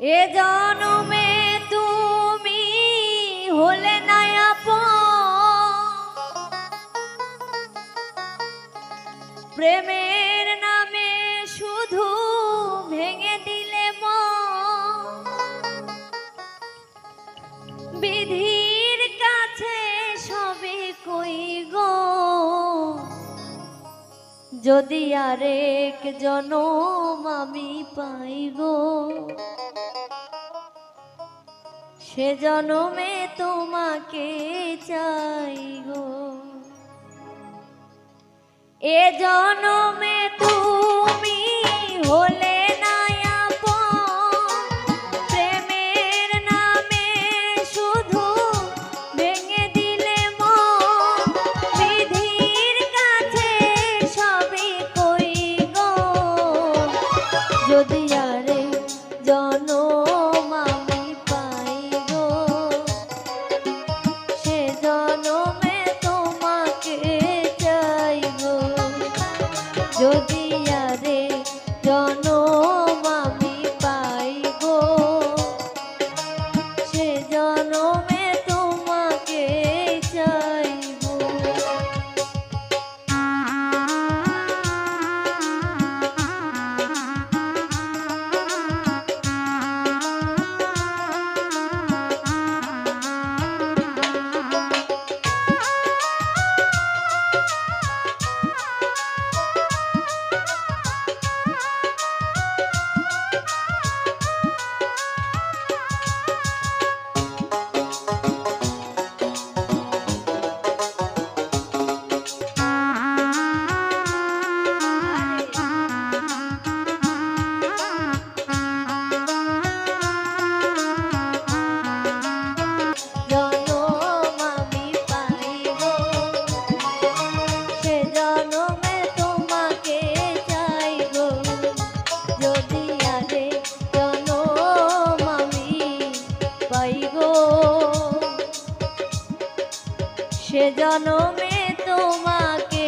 এ জনমে তুমি হলে নায়াপ প্রেমের নামে শুধু ভেঙে দিলে বিধি যদি আরেক জনম আমি পাইব সে জনমে তোমাকে চাইব। এ জন yo. সে জনমে তোমাকে